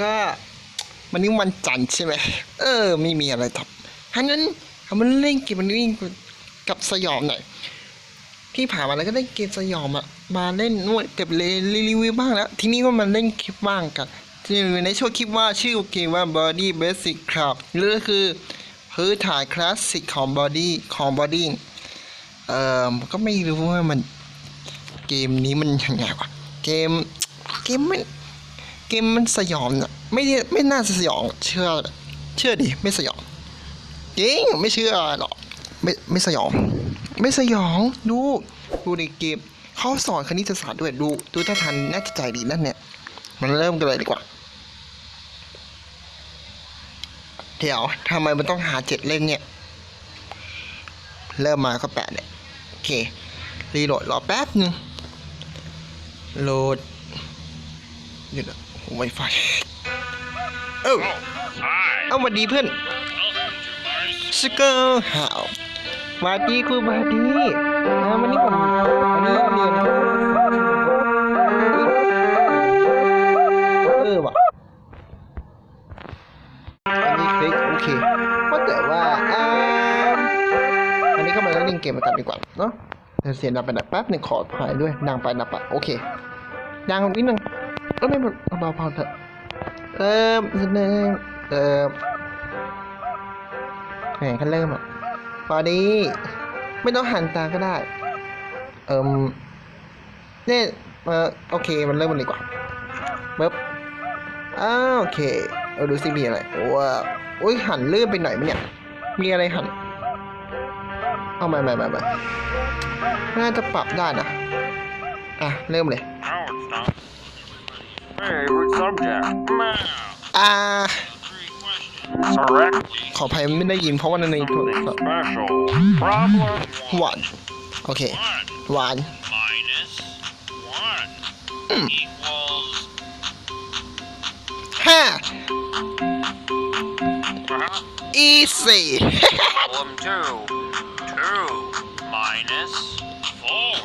ก็วันนี้วันจันทร์ใช่ไหมเออ ไม่มีอะไรทำถ้างั้นเอามันเล่นเกมมันวิ่งกับสยองหน่อยที่ผ่านมาแล้วก็ได้เกมสยองอะมาเล่นนวดเก็บเลยรีวิวบ้างแล้ว ทีนี้ก็มาเล่นคลิปบ้างกันที่ในช่วงคลิปว่าชื่อเกมว่า Body Basic Club หรือก็คือพื้นฐานคลาสสิกของ Body ของ Body เอ่อก็ไม่รู้ว่ามันเกมนี้มันยังไงวะเกมเกมมัน เกมมันสยองอะไม่ได้ไม่น่าสยอง เชื่อ เชื่อดิไม่สยองจริงไม่เชื่อหรอกไม่ไม่สยอง ไม่สยองดูดูในเกมเขาสอนคณิตศาสตร์ด้วยดูดูท่าทันน่าจะใจดีนั่นเนี่ย มันเริ่มกันเลยดีกว่า เดี๋ยวทำไมมันต้องหาเจ็ดเล่นเนี่ย เริ่มมาก็แปดเนี่ยโอเค รีโหลดรอแป๊บหนึ่งโหลดเดี๋ยวนะ ไวไฟเอ้า Oh, hi. เอ้าสวัสดีเพื่อน Welcome to my สเกอร์ฮาวสวัสดีครูบาดีอ่าวันนี้ผมวันนี้เรียนเออว่ะอันนี้คลิกโอเคว่าแต่ว่าอ่าอันนี้ก็มาเล่นเกมกันดีกว่าเนาะเดี๋ยวเสียงดังไปหน่อยแป๊บหนึ่งขอถ่ายด้วยดังไปดังไปโอเคดังนิดนึง ก็ไม่เบาๆเถอะเริ่มนิดนึงเริ่มแหมคันเริ่มอะพอดีไม่ต้องหันตาก็ได้ เอิมเนี่ยเออโอเคมันเริ่มมันดีกว่าปึ๊บอ้าวโอเคเออดูสิมีอะไรว้าวอุ้ยหันเลื่อนไปหน่อยมั้ยเนี่ยมีอะไรหันเอาใหม่ใหม่ใหม่ใหม่น่าจะปรับได้นะอะเริ่มเลย Favorite subject. Math. อ่า Three questions. Correct. ขออภัยไม่ได้ยินเพราะว่าในโทร Something ศัพท์ special. Problem ห one. วาน โอเค One หวาน minus one equals ห้า uh-huh. easy Problem two. Two minus four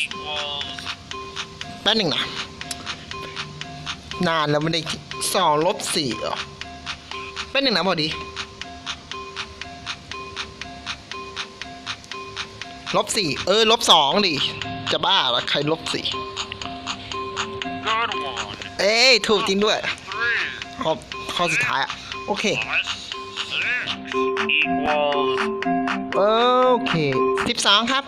equals แป๊บหนึ่งนะ นานแล้วไม่ได้สองลบสี่เหรอแป๊บหนึ่งนะพอดีลบสี่เออลบสองดิ จะบ้าเหรอใครลบสี่ good one. เอ้ยถูกจริงด้วย Three ข้อข้อสุดท้ายอะโอเค plus six equals โอเคสิบสองครับ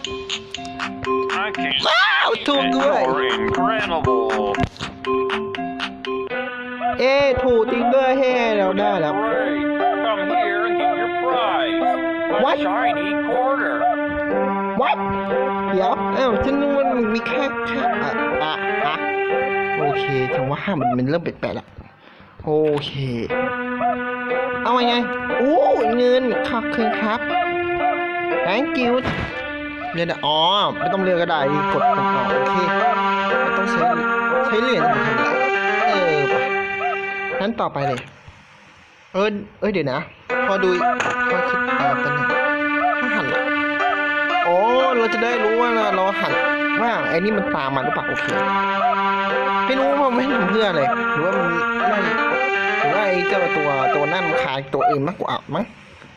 I can't ว้าว ถูกด้วย You're incredible. เอ้ยถูกจริงด้วยเฮ้เราได้แล้ว Great. Come here and get your prize. A What? shiny quarter. what เดี๋ยวเอ้าฉันนึกว่ามันมีแค่แค่อะอะอะโอเคฉันว่ามันมันเริ่มแปลกๆละโอเค เอาไงไงโอ้เงินขอบคุณครับ thank you เรียนอะอ๋อไม่ต้องเรียนก็ได้กดปุ่มเอาโอเคไม่ต้องใช้ใช้เหรียญมาทำอะไรเออไป งั้นต่อไปเลย เออเอ้ยเดี๋ยวนะ พอดูพอคิดอ่าเป็นไงถ้าหันหลังโอ้เราจะได้รู้ว่าเราเราหันว่าไอ้นี่มันตามมาหรือเปล่าโอเคไม่รู้ว่ามันไม่ทำเพื่ออะไรหรือว่ามันไม่หรือว่าไอ้เจ้าตัวตัวนั่นมันคายตัวอื่นมากกว่ามั้ง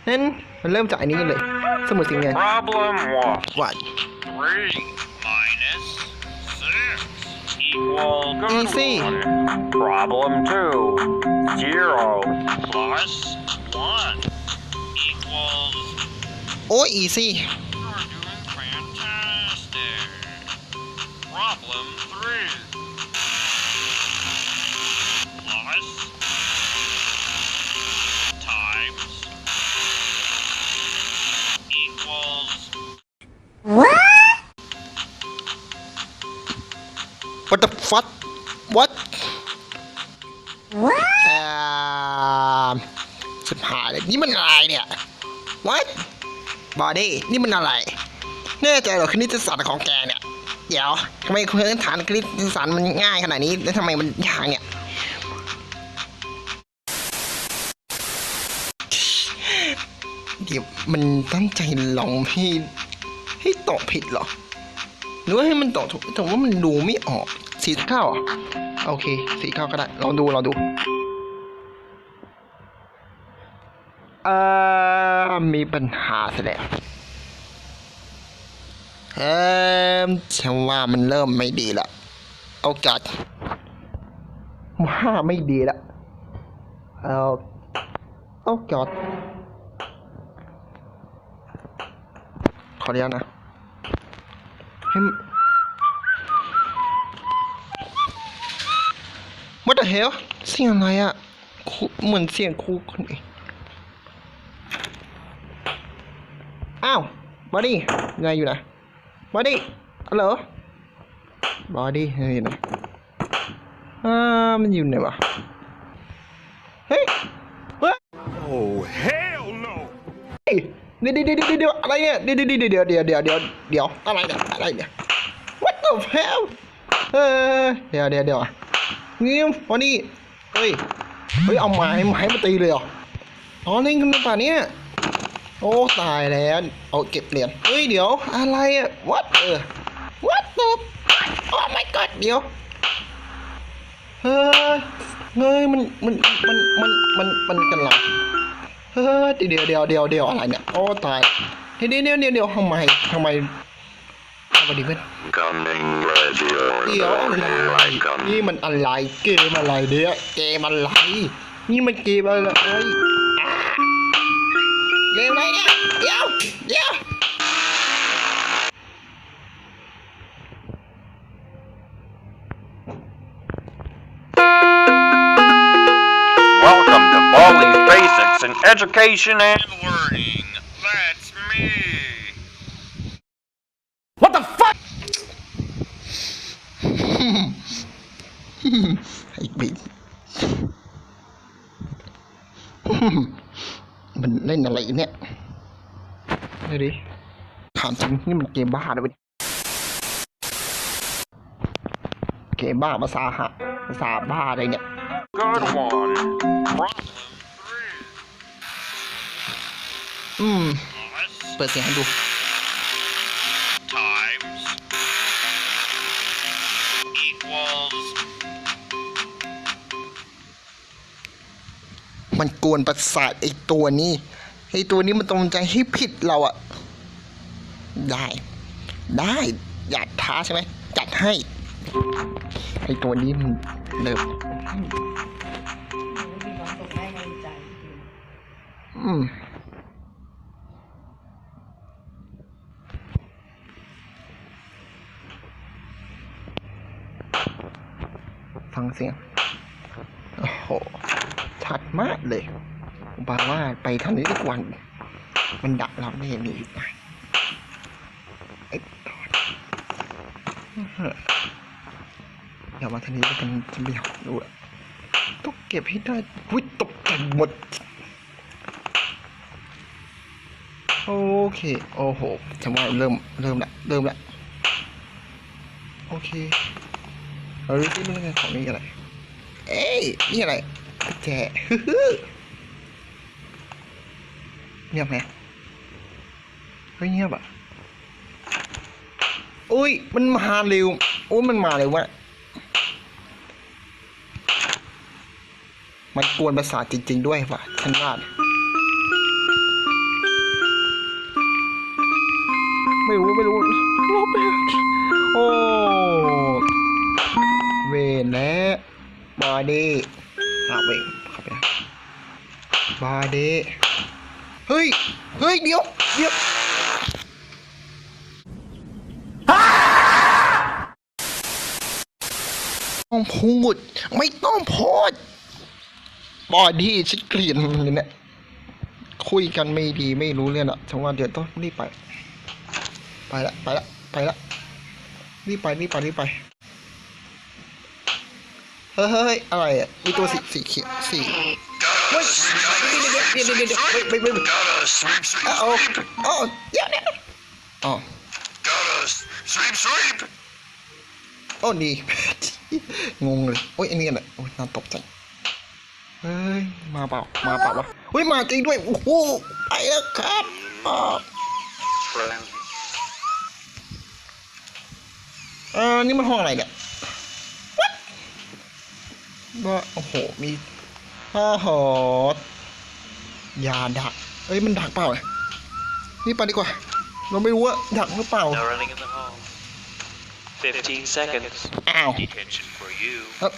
นั้นมันเริ่มจากอันนี้เลย สมุดสิงเงิน Problem one. วัน Three minus six equals good Easy. one. Problem two. Zero plus one equals โอ้ นี่มันอะไรเนี่ย what body นี่มันอะไร แน่ใจเหรอคณิตศาสตร์ของแกเนี่ย เดี๋ยวทำไมพื้นฐานคณิตศาสตร์มันง่ายขนาดนี้ แล้วทำไมมันยากเนี่ย เดี๋ยวมันตั้งใจลองให้ให้ตอบผิดเหรอ หรือว่าให้มันตอบถูกแต่ว่ามันดูไม่ออกสีข้าวอะโอเคสีข้าวก็ได้ลองดูลองดู เอ่อมีปัญหาซะแล้วเอ่อฉันว่ามันเริ่มไม่ดีละโอกาสว่าไม่ดีละเอาโอกาสขออนุญาตนะให้ม What the hell เสียงอะไรอะครูเหมือนเสียงครูคนอื่น อ้าวบอดี้ไงอยู่นะบอดี้ฮัลโหลบอดี้อยู่ไหนอ่ามันอยู่ไหนวะเฮ้ยเฮ้ย Oh, hell no! เฮ้ยเดี๋ยวเดี๋ยวเดี๋ยวเดี๋ยวอะไรเนี่ยเดี๋ยวเดี๋ยวเดี๋ยวเดี๋ยวเดี๋ยวเดี๋ยวเดี๋ยวอะไรเนี่ยอะไรเนี่ย What the hell เออเดี๋ยวเดี๋ยวเดี๋ยวนี่บอดี้เฮ้ยเฮ้ยเอาไม้ไม้มาตีเลยเหรออ๋อเล่นกันในป่าเนี้ย โอ้ตายแล้ว เอาเก็บเหรียญเฮ้ยเดี๋ยวอะไรอะ what เออ what the oh my god เดี๋ยวเฮ้ยเฮ้ยมันมันมันมันมันมันกันหลังเฮ้ยเดี๋ยวเดี๋ยวเดี๋ยวเดี๋ยวอะไรเนี่ยโอ้ตายเดี๋ยวเดี๋ยวเดี๋ยวเดี๋ยวทำไมทำไมทำไมดีเพื่อนเดี๋ยวอะไรนี่มันอะไรเกมอะไรเนี่ยเกมอะไรนี่มันเกมอะไร อะเกมอะไรเนี่ยเดี๋ยวเดี๋ยว Welcome to Baldi's Basics in Education and Learning. That's me. What the fuck? ไอ้บิ๊กมัน เล่นอะไรเนี่ยดูดิถามจริงนี่มันเกมบ้าเลยเว้ยเกมบ้าภาษาหะภาษาบ้าอะไรเนี่ย Good one. Problem อืม three. เปิดเสียงให้ดู times equals มันกวนประสาทไอ้ตัวนี้ ไอ้ตัวนี้มันตรงใจให้ผิดเราอะได้ ได้อยากท้าใช่ไหมจัดให้ไอตัวนี้มันเริ่มมีความสุขได้กำลังใจจริงอืมฟังเสียง โอ้โห ชัดมากเลย บาว่าไปทางนี้ทุกวัน มันดักเราไม่เห็นอีไปไอ้ตอดเดี๋ยวมาทางนี้แล้วกันจะไม่ยาดูอะต้องเก็บให้ได้วิตกใจหมด โอเค โอ้โหฉันว่าเริ่มเริ่มละเริ่มละโอเคเราดูที่มันของนี่อะไร เอ้ยนี่อะไรแจฮึฮึ เงียบไหมเฮ้ยเงียบอะอุ้ย มันมาเร็วอุ้ยมันมาเร็ววะมันกวนประสาทจริง ๆ ด้วยว่ะฉันว่าไม่รู้ไม่รู้รอบแรกโอ้เวนและบอดี้อะเวนเข้าไปบอดี้ เฮ้ย เฮ้ย เดี๋ยว เดี๋ยวต้องพูด ไม่ต้องพูดบอดี้ฉันเกลียดมันเลยเนี่ย คุยกันไม่ดีไม่รู้เรื่องอะฉันว่าเดี๋ยวต้องรีบไป ไปละ ไปละ ไปละ รีบไป รีบไป รีบไป เฮ้ยเฮ้ยอะไรอะ มีตัวสีสีเขียวสี เฮ้ยเดี๋ยวเดี๋ยวเดี๋ยวเดี๋ยวเฮ้ยไม่ไม่ไม่ Gotta sweep, sweep, อ้ sweep. อ๋อเดี๋ยวเดี๋ยวอ๋อ Gotta sweep, sweep. โอ้ดี งงเลยโอ้ยอันนี้อะไรโอ้ยน่าตกใจเฮ้ยมาเปล่ามาเปล่าวะเฮ้ยมาจริงด้วยโอ้โหไปแล้วครับอ่า Friend. เออนี่มันห้องอะไรเนี่ยว่าโอ้โหมี โอ้โหยาดัก เอ้ยมันดักเปล่าเนี่ยนี่ไปดีกว่า เราไม่รู้ว่าดักหรือเปล่า No running in the hall. 15 seconds. อ้าว Detention for you. เอ้า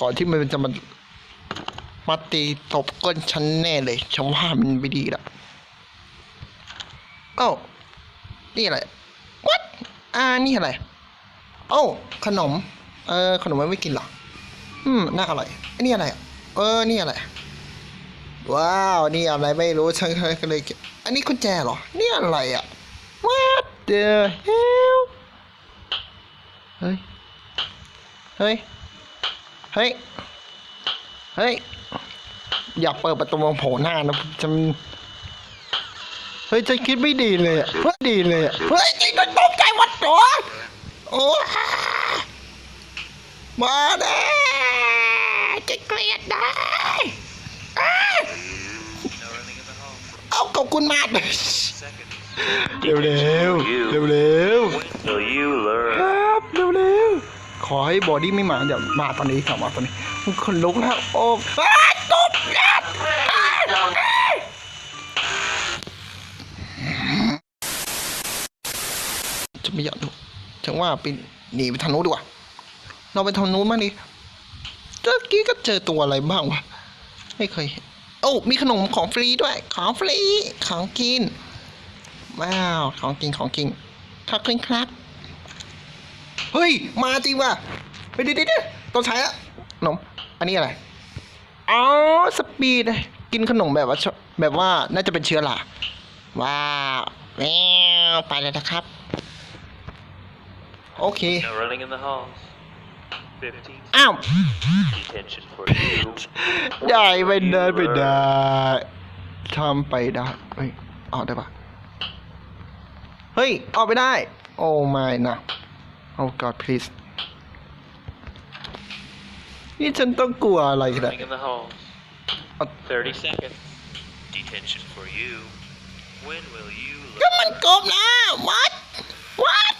ก่อนที่มันจะมามาตีตบก้นฉันแน่เลยฉันว่ามันไม่ดีละเอ้านี่อะไร what อ่านี่อะไร เอ้า ขนม เออ ขนมมันไม่กินหรอ อืม น่าอร่อยอันนี้อะไร เออ นี่อะไร ว้าว นี่อะไรไม่รู้ ฉันก็เลยเก็บ อันนี้กุญแจเหรอ นี่อะไรอะ What the hell เฮ้ย เฮ้ย เฮ้ย เฮ้ย อย่าเปิดประตูมาโผล่หน้านะฉันเฮ้ยฉันคิดไม่ดีเลยอะเฮ้ยดีเลยอะเฮ้ยจริงก็ตกใจวัดตัว โอ้มาแน่จะเกลียดได้อ้า No running in the hall. เอาขอบคุณมากเลย Seconds. เร็วเร็วเร็วเร็ว Will you ค learn? รับเร็วเร็วขอให้บอดี้ไม่มาอย่ามาตอนนี้ครับมาตอนนี้มันคนลุกแล้วโอ้อ้าตบยัด ฉันว่าไปหนีไปทางนู้นดีกว่า เราไปทางนู้นมากดิเมื่อกี้ก็เจอตัวอะไรบ้างวะ ไม่เคย โอ้ มีขนมของฟรีด้วย ของฟรี ของกิน ว้าว ของกิน ของกิน ขอบคุณครับ เฮ้ย มาจริงว่ะเฮ้ยเดี๋ยวเดี๋ยวเดี๋ยวต้องใช้ละขนม อันนี้อะไร อ๋อ สปีด กินขนมแบบว่า แบบว่า น่าจะเป็นเชื้อราว้าวแววไปเลยนะครับ โอเค No running in the halls. 15 อ้าว detention for you. ได้ไม่ได้ไม่ได้ทำไปได้ เฮ้ยออกได้ปะเฮ้ย ออกไปได้ โอ้ไม่นะโอ้ God please นี่ฉันต้องกลัวอะไรกัน Running in the halls. Uh, 30 seconds. Detention for you. When will you ก็ learn? มันกบนะ what what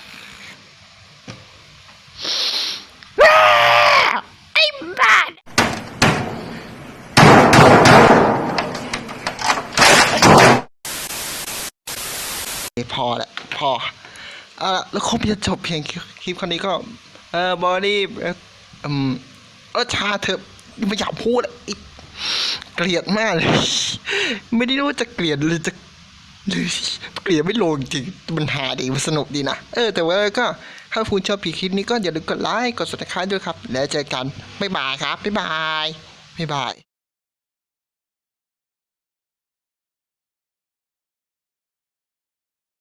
พอแหละพอเอาละแล้วคงจะจบเพียงคลิปครั้นี้ก็ เออบอดี้อืมเอชาเถอไม่อยากพูดอะอีเกลียดมากเลย ไม่ได้รู้จะเกลียดหรือจะเกลียดไม่ลงจริงมันหาดีมันสนุกดีนะ เออ แต่ว่าก็ถ้าคุณชอบผีคลิปนี้ก็อย่าลืมกดไลค์กด subscribe ด้วยครับ แล้วเจอกัน บ๊ายบายครับ บ๊ายบาย บ๊ายบาย